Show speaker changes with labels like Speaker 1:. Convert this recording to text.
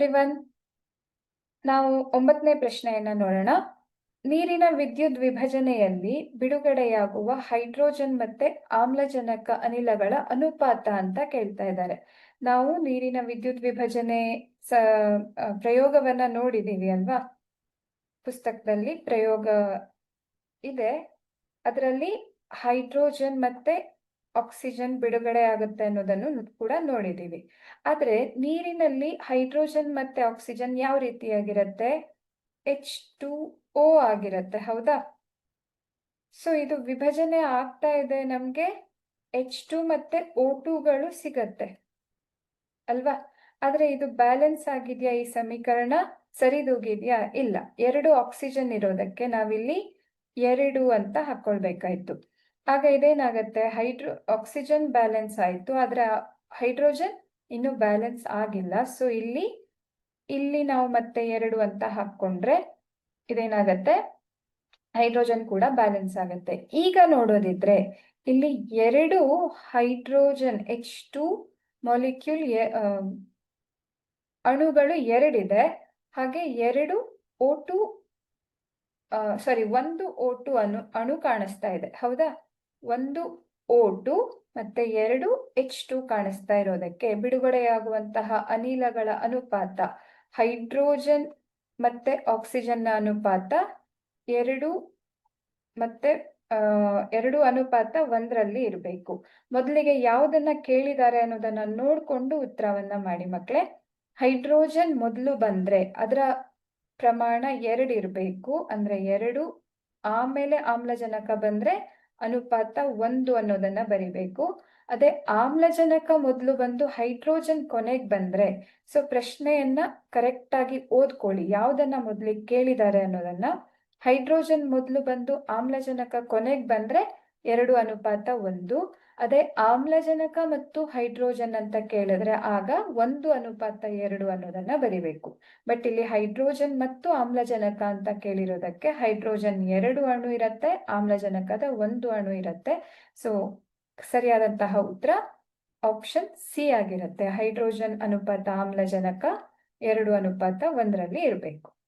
Speaker 1: Everyone ನಾವು ಒಂಬತ್ತನೇ ಪ್ರಶ್ನೆಯನ್ನ ನೋಡೋಣ. ನೀರಿನ ವಿದ್ಯುತ್ ವಿಭಜನೆಯಲ್ಲಿ ಬಿಡುಗಡೆಯಾಗುವ ಹೈಡ್ರೋಜನ್ ಮತ್ತೆ ಆಮ್ಲಜನಕ ಅನಿಲಗಳ ಅನುಪಾತ ಅಂತ ಕೇಳ್ತಾ ಇದ್ದಾರೆ. ನಾವು ನೀರಿನ ವಿದ್ಯುತ್ ವಿಭಜನೆ ಸ ಪ್ರಯೋಗವನ್ನ ನೋಡಿದೀವಿ ಅಲ್ವಾ? ಪುಸ್ತಕದಲ್ಲಿ ಪ್ರಯೋಗ ಇದೆ. ಅದರಲ್ಲಿ ಹೈಡ್ರೋಜನ್ ಮತ್ತೆ ಆಕ್ಸಿಜನ್ ಬಿಡುಗಡೆ ಆಗುತ್ತೆ ಅನ್ನೋದನ್ನು ಕೂಡ ನೋಡಿದೀವಿ ಆದ್ರೆ ನೀರಿನಲ್ಲಿ ಹೈಡ್ರೋಜನ್ ಮತ್ತೆ ಆಕ್ಸಿಜನ್ ಯಾವ ರೀತಿಯಾಗಿರುತ್ತೆ? ಎಚ್ ಟು ಓ ಆಗಿರುತ್ತೆ, ಹೌದಾ? ಸೊ ಇದು ವಿಭಜನೆ ಆಗ್ತಾ ಇದೆ ನಮ್ಗೆ. ಎಚ್ ಟು ಮತ್ತೆ ಓ ಟುಗಳು ಸಿಗತ್ತೆ, ಅಲ್ವಾ? ಆದ್ರೆ ಇದು ಬ್ಯಾಲೆನ್ಸ್ ಆಗಿದೆಯಾ ಈ ಸಮೀಕರಣ? ಸರಿದೂಗಿದ್ಯಾ? ಇಲ್ಲ. ಎರಡು ಆಕ್ಸಿಜನ್ ಇರೋದಕ್ಕೆ ನಾವಿಲ್ಲಿ ಎರಡು ಅಂತ ಹಾಕೊಳ್ಬೇಕಾಯ್ತು. ಆಗ ಇದೇನಾಗತ್ತೆ? ಹೈಡ್ರೋ ಆಕ್ಸಿಜನ್ ಬ್ಯಾಲೆನ್ಸ್ ಆಯಿತು. ಆದರೆ ಹೈಡ್ರೋಜನ್ ಇನ್ನು ಬ್ಯಾಲೆನ್ಸ್ ಆಗಿಲ್ಲ. ಸೊ ಇಲ್ಲಿ ಇಲ್ಲಿ ನಾವು ಮತ್ತೆ ಎರಡು ಅಂತ ಹಾಕ್ಕೊಂಡ್ರೆ ಇದೇನಾಗತ್ತೆ? ಹೈಡ್ರೋಜನ್ ಕೂಡ ಬ್ಯಾಲೆನ್ಸ್ ಆಗುತ್ತೆ. ಈಗ ನೋಡೋದಿದ್ರೆ, ಇಲ್ಲಿ ಎರಡು ಹೈಡ್ರೋಜನ್ ಎಚ್ ಟು ಮಾಲಿಕ್ಯೂಲ್ ಅಣುಗಳು ಎರಡಿದೆ. ಹಾಗೆ ಎರಡು ಓ ಟು ಸಾರಿ ಒಂದು ಓ ಟು ಅಣು ಅಣು ಕಾಣಿಸ್ತಾ ಇದೆ. ಹೌದಾ? ಒಂದು ಓ ಟು ಮತ್ತೆ ಎರಡು ಎಚ್ ಟು ಕಾಣಿಸ್ತಾ ಇರೋದಕ್ಕೆ ಬಿಡುಗಡೆಯಾಗುವಂತಹ ಅನಿಲಗಳ ಅನುಪಾತ, ಹೈಡ್ರೋಜನ್ ಮತ್ತೆ ಆಕ್ಸಿಜನ್ನ ಅನುಪಾತ ಎರಡು ಮತ್ತೆ ಎರಡು ಅನುಪಾತ ಒಂದರಲ್ಲಿ ಇರಬೇಕು. ಮೊದಲಿಗೆ ಯಾವುದನ್ನ ಕೇಳಿದ್ದಾರೆ ಅನ್ನೋದನ್ನ ನೋಡ್ಕೊಂಡು ಉತ್ತರವನ್ನ ಮಾಡಿ ಮಕ್ಕಳೇ ಹೈಡ್ರೋಜನ್ ಮೊದಲು ಬಂದ್ರೆ ಅದರ ಪ್ರಮಾಣ ಎರಡು ಇರಬೇಕು. ಅಂದ್ರೆ ಎರಡು ಆಮೇಲೆ ಆಮ್ಲಜನಕ ಬಂದ್ರೆ ಅನುಪಾತ ಒಂದು ಅನ್ನೋದನ್ನ ಬರಿಬೇಕು. ಅದೇ ಆಮ್ಲಜನಕ ಮೊದಲು ಬಂದು ಹೈಡ್ರೋಜನ್ ಕೊನೆಗೆ ಬಂದ್ರೆ, ಸೊ ಪ್ರಶ್ನೆಯನ್ನ ಕರೆಕ್ಟ್ ಆಗಿ ಓದ್ಕೊಳ್ಳಿ. ಯಾವ್ದನ್ನ ಮೊದಲಿಗೆ ಕೇಳಿದ್ದಾರೆ ಅನ್ನೋದನ್ನ. ಹೈಡ್ರೋಜನ್ ಮೊದಲು ಬಂದು ಆಮ್ಲಜನಕ ಕೊನೆಗೆ ಬಂದ್ರೆ ಎರಡು ಅನುಪಾತ ಒಂದು. ಅದೇ ಆಮ್ಲಜನಕ ಮತ್ತು ಹೈಡ್ರೋಜನ್ ಅಂತ ಕೇಳಿದ್ರೆ ಆಗ ಒಂದು ಅನುಪಾತ ಎರಡು ಅನ್ನೋದನ್ನ ಬರಿಬೇಕು. ಬಟ್ ಇಲ್ಲಿ ಹೈಡ್ರೋಜನ್ ಮತ್ತು ಆಮ್ಲಜನಕ ಅಂತ ಕೇಳಿರೋದಕ್ಕೆ ಹೈಡ್ರೋಜನ್ ಎರಡು ಅಣು ಇರತ್ತೆ, ಆಮ್ಲಜನಕದ ಒಂದು ಅಣು ಇರತ್ತೆ. ಸೊ ಸರಿಯಾದಂತಹ ಉತ್ತರ ಆಪ್ಷನ್ ಸಿ ಆಗಿರುತ್ತೆ. ಹೈಡ್ರೋಜನ್ ಅನುಪಾತ, ಆಮ್ಲಜನಕ ಎರಡು ಅನುಪಾತ ಒಂದರಲ್ಲಿ ಇರಬೇಕು.